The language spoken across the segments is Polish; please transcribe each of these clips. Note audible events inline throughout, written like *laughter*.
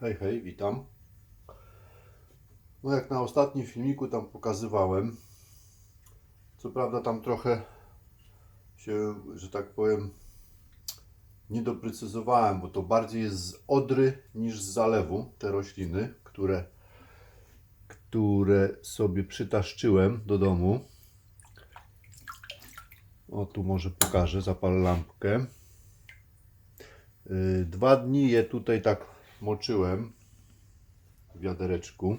Hej, hej, witam. No jak na ostatnim filmiku tam pokazywałem, co prawda tam trochę się, że tak powiem, nie doprecyzowałem, bo to bardziej jest z Odry niż z zalewu te rośliny, które, które sobie przytaszczyłem do domu. O, tu może pokażę, zapalę lampkę. Yy, Dwa dni je tutaj tak moczyłem w wiadereczku.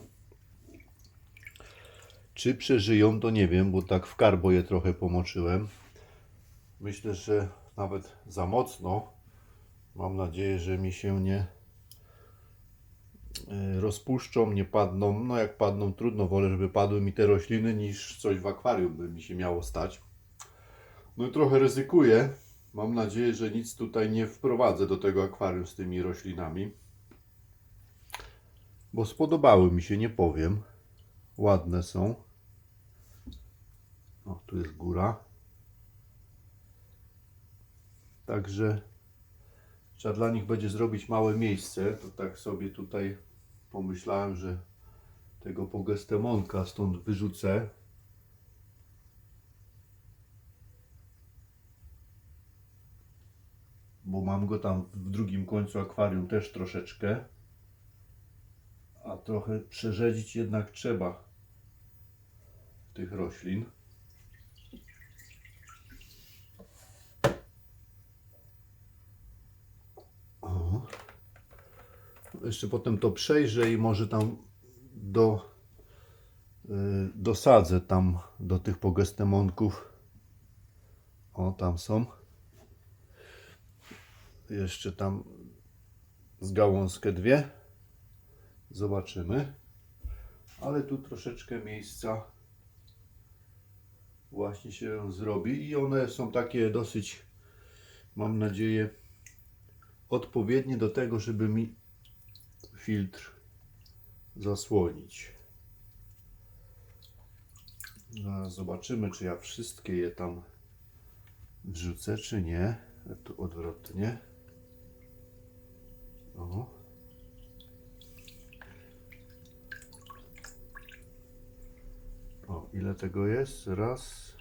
Czy przeżyją, to nie wiem, bo tak w karbo je trochę pomoczyłem. Myślę, że nawet za mocno. Mam nadzieję, że mi się nie yy, rozpuszczą, nie padną. No jak padną, trudno. Wolę, żeby padły mi te rośliny, niż coś w akwarium by mi się miało stać. No i trochę ryzykuję. Mam nadzieję, że nic tutaj nie wprowadzę do tego akwarium z tymi roślinami. Bo spodobały mi się, nie powiem. Ładne są. O, tu jest góra. Także trzeba dla nich będzie zrobić małe miejsce. To tak sobie tutaj pomyślałem, że tego pogestemonka stąd wyrzucę. bo mam go tam w drugim końcu akwarium też troszeczkę. A trochę przerzedzić jednak trzeba tych roślin. O. Jeszcze potem to przejrzę i może tam do y, dosadzę tam do tych pogestemonków. O, tam są jeszcze tam z gałązkę dwie. Zobaczymy. Ale tu troszeczkę miejsca właśnie się zrobi i one są takie dosyć, mam nadzieję, odpowiednie do tego, żeby mi filtr zasłonić. Zaraz zobaczymy, czy ja wszystkie je tam wrzucę, czy nie. Tu odwrotnie. O. ile tego jest? Raz,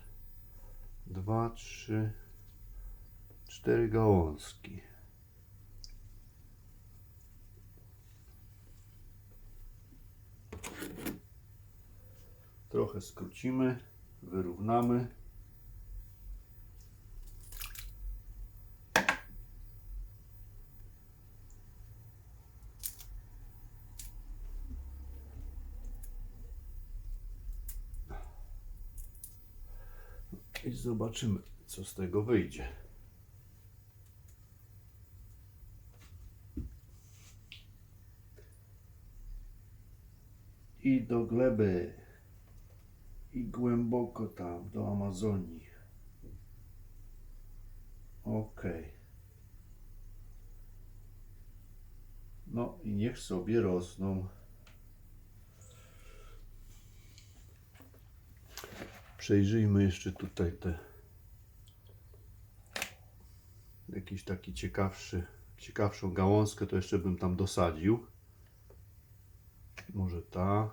dwa, trzy, cztery gałązki. Trochę skrócimy, wyrównamy. I zobaczymy, co z tego wyjdzie. I do gleby. I głęboko tam, do Amazonii. Ok. No i niech sobie rosną. Przejrzyjmy jeszcze tutaj te jakiś taki ciekawszy, ciekawszą gałązkę, to jeszcze bym tam dosadził. Może ta.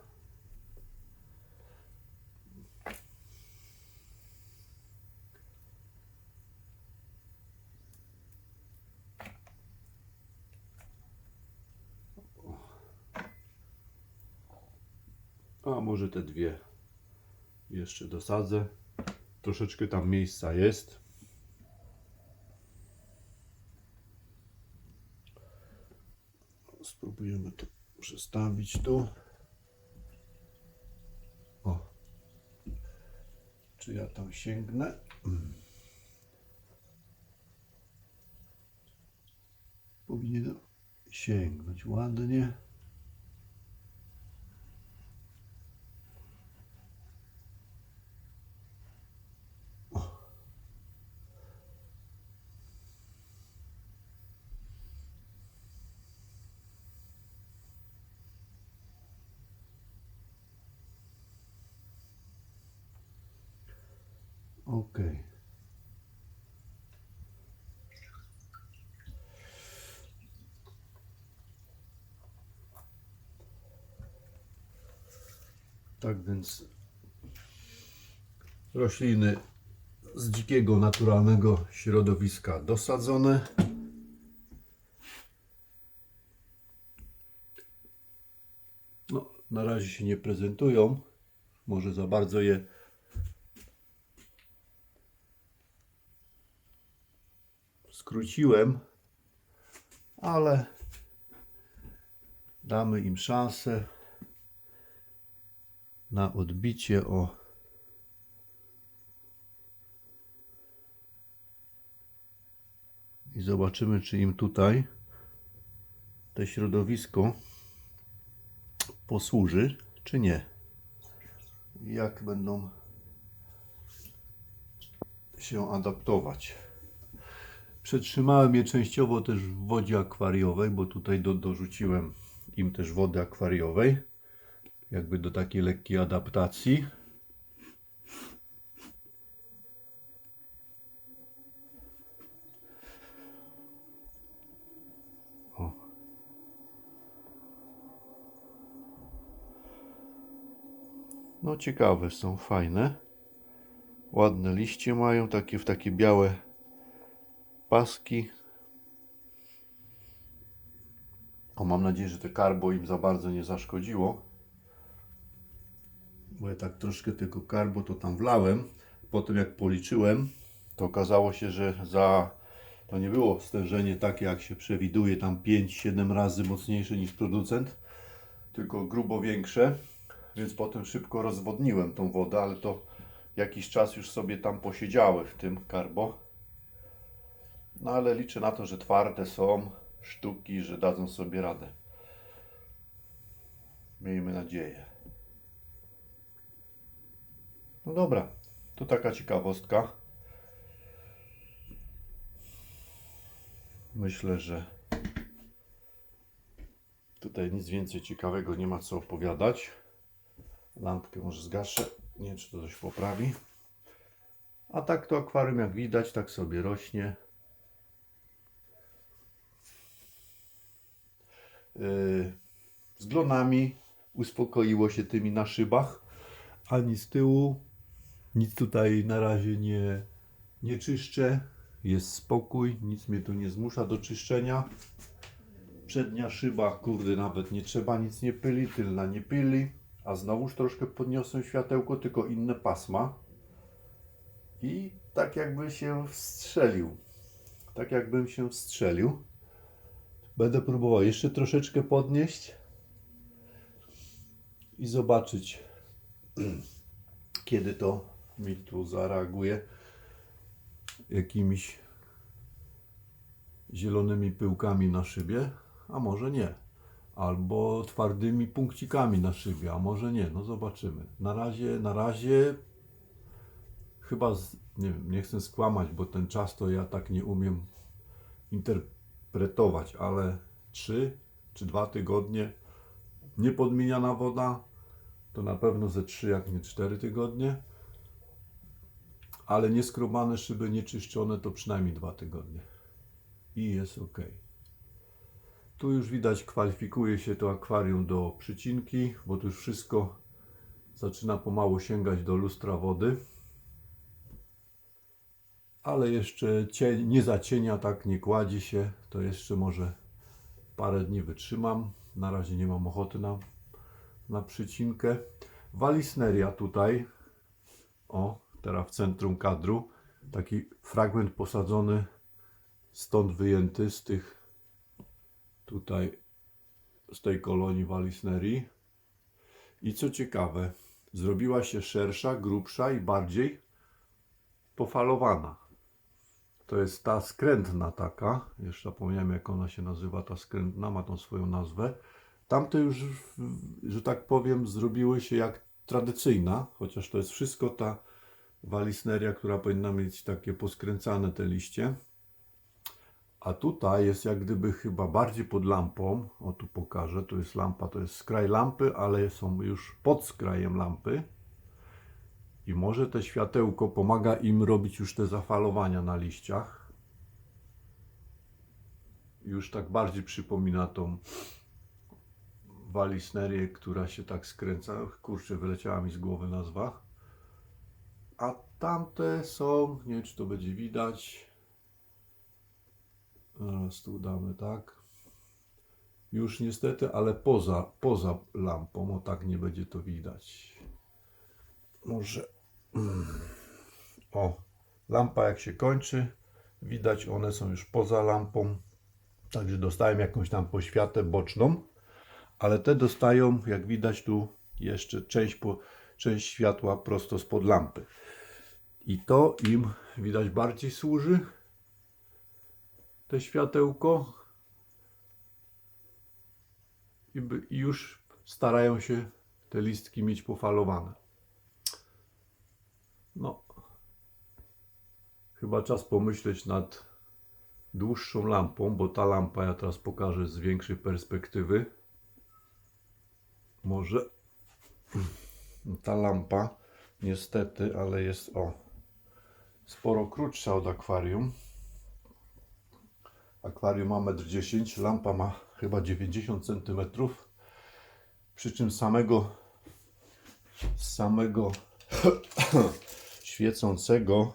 A może te dwie jeszcze dosadzę. Troszeczkę tam miejsca jest. Spróbujemy to przestawić tu. O. Czy ja tam sięgnę? Powinienem sięgnąć ładnie. Ok. Tak więc rośliny z dzikiego, naturalnego środowiska dosadzone. No, na razie się nie prezentują. Może za bardzo je skróciłem, ale damy im szansę na odbicie o i zobaczymy czy im tutaj to środowisko posłuży czy nie. Jak będą się adaptować przetrzymałem je częściowo też w wodzie akwariowej bo tutaj do, dorzuciłem im też wody akwariowej jakby do takiej lekkiej adaptacji. No ciekawe są, fajne. Ładne liście mają, takie w takie białe paski. O, mam nadzieję, że te karbo im za bardzo nie zaszkodziło bo ja tak troszkę tego karbo to tam wlałem. Potem jak policzyłem, to okazało się, że za to nie było stężenie takie jak się przewiduje, tam 5-7 razy mocniejsze niż producent, tylko grubo większe, więc potem szybko rozwodniłem tą wodę, ale to jakiś czas już sobie tam posiedziały w tym karbo. No ale liczę na to, że twarde są sztuki, że dadzą sobie radę. Miejmy nadzieję. No dobra, to taka ciekawostka. Myślę, że tutaj nic więcej ciekawego nie ma co opowiadać. Lampkę może zgaszę, nie wiem czy to coś poprawi. A tak to akwarium jak widać, tak sobie rośnie. Z glonami uspokoiło się tymi na szybach, ani z tyłu nic tutaj na razie nie, nie czyszczę. Jest spokój, nic mnie tu nie zmusza do czyszczenia. Przednia szyba, kurde, nawet nie trzeba nic nie pyli, tylna nie pyli. A znowuż troszkę podniosłem światełko, tylko inne pasma. I tak jakby się wstrzelił. Tak jakbym się wstrzelił. Będę próbował jeszcze troszeczkę podnieść i zobaczyć, *clears throat* kiedy to mi tu zareaguje jakimiś zielonymi pyłkami na szybie, a może nie. Albo twardymi punkcikami na szybie, a może nie. No zobaczymy. Na razie, na razie chyba, z, nie wiem, nie chcę skłamać, bo ten czas to ja tak nie umiem interpretować, ale 3 czy 2 tygodnie niepodmieniana woda to na pewno ze 3, jak nie 4 tygodnie ale nie skrobane szyby, nie czyszczone to przynajmniej dwa tygodnie. I jest ok. Tu już widać kwalifikuje się to akwarium do przycinki, bo tu już wszystko zaczyna pomału sięgać do lustra wody. Ale jeszcze cień, nie zacienia, tak nie kładzie się, to jeszcze może parę dni wytrzymam. Na razie nie mam ochoty na, na przycinkę. Walisneria tutaj, o, teraz w centrum kadru. Taki fragment posadzony, stąd wyjęty z tych tutaj, z tej kolonii Walisnerii. I co ciekawe, zrobiła się szersza, grubsza i bardziej pofalowana. To jest ta skrętna taka, jeszcze zapomniałem jak ona się nazywa, ta skrętna, ma tą swoją nazwę. Tamte już, że tak powiem, zrobiły się jak tradycyjna, chociaż to jest wszystko ta walisneria, która powinna mieć takie poskręcane te liście. A tutaj jest jak gdyby chyba bardziej pod lampą. O tu pokażę, tu jest lampa, to jest skraj lampy, ale są już pod skrajem lampy. I może te światełko pomaga im robić już te zafalowania na liściach. Już tak bardziej przypomina tą walisnerię, która się tak skręca. Kurczę, wyleciała mi z głowy nazwa. A tamte są, nie wiem czy to będzie widać. Zaraz tu damy tak. Już niestety, ale poza, poza lampą, o tak nie będzie to widać. Może. O, lampa jak się kończy, widać one są już poza lampą. Także dostałem jakąś tam poświatę boczną, ale te dostają, jak widać tu, jeszcze część, po, część światła prosto spod lampy. I to im widać bardziej służy. Te światełko. I, by, I już starają się te listki mieć pofalowane. No. Chyba czas pomyśleć nad dłuższą lampą, bo ta lampa ja teraz pokażę z większej perspektywy. Może ta lampa niestety, ale jest o sporo krótsza od akwarium. Akwarium ma 1,10 m, lampa ma chyba 90 cm. Przy czym samego samego *clears throat* świecącego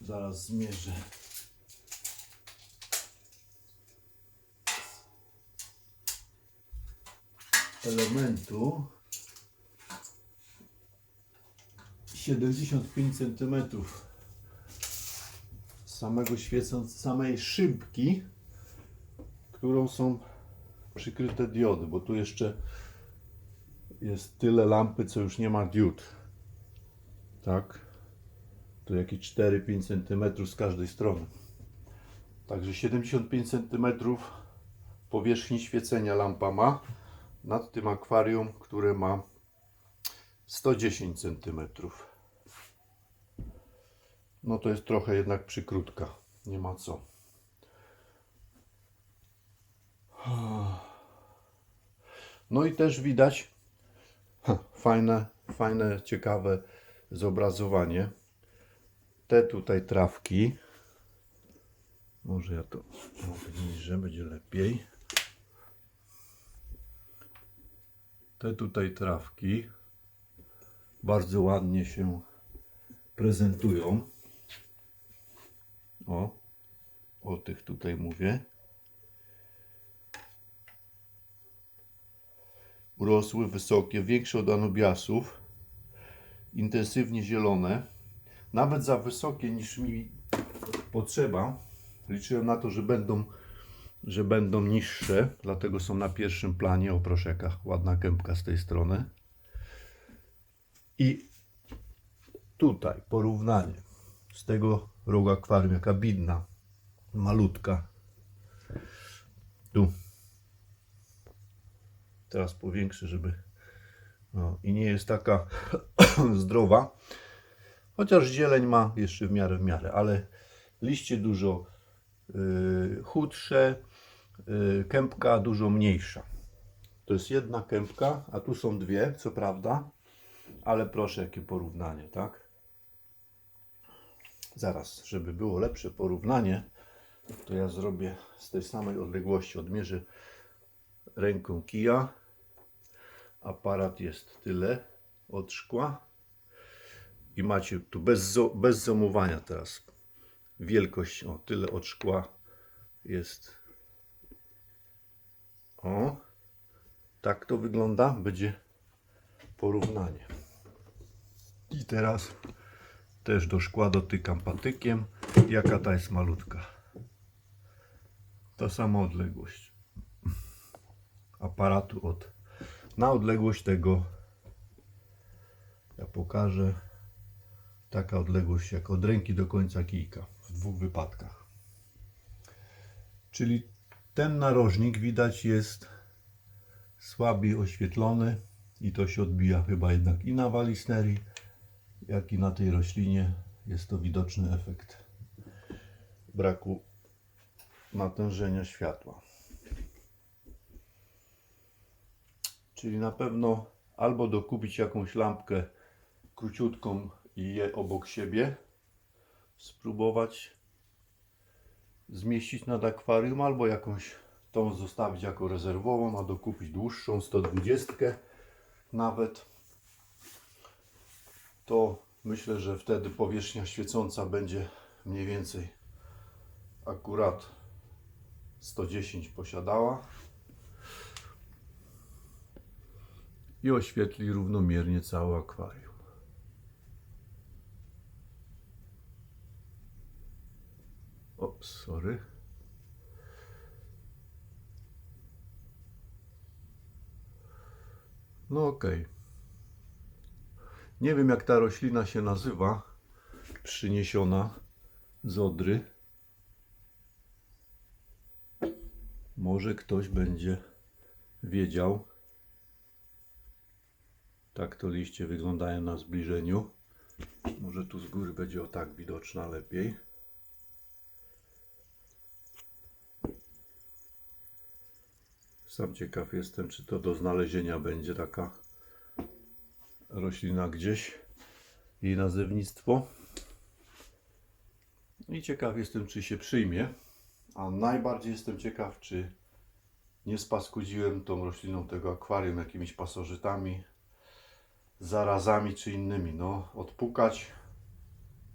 zaraz zmierzę. Elementu 75 cm samego świecąc samej szybki, którą są przykryte diody, bo tu jeszcze jest tyle lampy, co już nie ma diod. Tak? Tu jakieś 4-5 cm z każdej strony. Także 75 cm powierzchni świecenia lampa ma nad tym akwarium, które ma 110 cm. No to jest trochę jednak przykrótka. Nie ma co. No i też widać fajne, fajne, ciekawe zobrazowanie. Te tutaj trawki. Może ja to obniżę, będzie lepiej. Te tutaj trawki bardzo ładnie się prezentują. O, o tych tutaj mówię. Urosły, wysokie, większe od anubiasów, intensywnie zielone, nawet za wysokie niż mi potrzeba. Liczyłem na to, że będą, że będą niższe, dlatego są na pierwszym planie. O proszę, jaka ładna kępka z tej strony. I tutaj porównanie z tego rogu akwarium, jaka bidna, malutka. Tu. Teraz powiększę, żeby. No, I nie jest taka *coughs* zdrowa. Chociaż zieleń ma jeszcze w miarę w miarę, ale liście dużo yy, chudsze, yy, kępka dużo mniejsza. To jest jedna kępka, a tu są dwie, co prawda, ale proszę, jakie porównanie, tak? Zaraz, żeby było lepsze porównanie, to ja zrobię z tej samej odległości, odmierzę ręką kija. Aparat jest tyle od szkła. I macie tu bez, bez zoomowania teraz wielkość, o tyle od szkła jest. O, tak to wygląda, będzie porównanie. I teraz też do szkła dotykam patykiem. Jaka ta jest malutka. Ta sama odległość aparatu od na odległość tego. Ja pokażę. Taka odległość jak od ręki do końca kijka. W dwóch wypadkach. Czyli ten narożnik widać jest słabiej oświetlony i to się odbija chyba jednak i na walisnerii jak i na tej roślinie. Jest to widoczny efekt braku natężenia światła Czyli na pewno albo dokupić jakąś lampkę króciutką i je obok siebie, spróbować zmieścić nad akwarium, albo jakąś tą zostawić jako rezerwową, a dokupić dłuższą 120 nawet. To myślę, że wtedy powierzchnia świecąca będzie mniej więcej akurat 110 posiadała i oświetli równomiernie całe akwarium. Ops, sorry. No okej. Nie wiem jak ta roślina się nazywa, przyniesiona z Odry. Może ktoś będzie wiedział. Tak to liście wyglądają na zbliżeniu. Może tu z góry będzie o tak widoczna lepiej. Sam ciekaw jestem, czy to do znalezienia będzie taka roślina gdzieś, jej nazewnictwo. I ciekaw jestem, czy się przyjmie. A najbardziej jestem ciekaw, czy nie spaskudziłem tą rośliną tego akwarium jakimiś pasożytami, zarazami czy innymi. No, odpukać.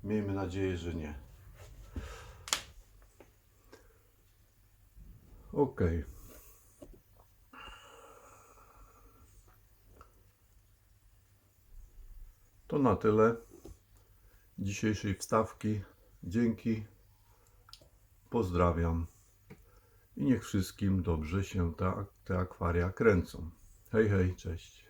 Miejmy nadzieję, że nie. Okej. To na tyle dzisiejszej wstawki. Dzięki. Pozdrawiam. I niech wszystkim dobrze się te akwaria kręcą. Hej, hej, cześć.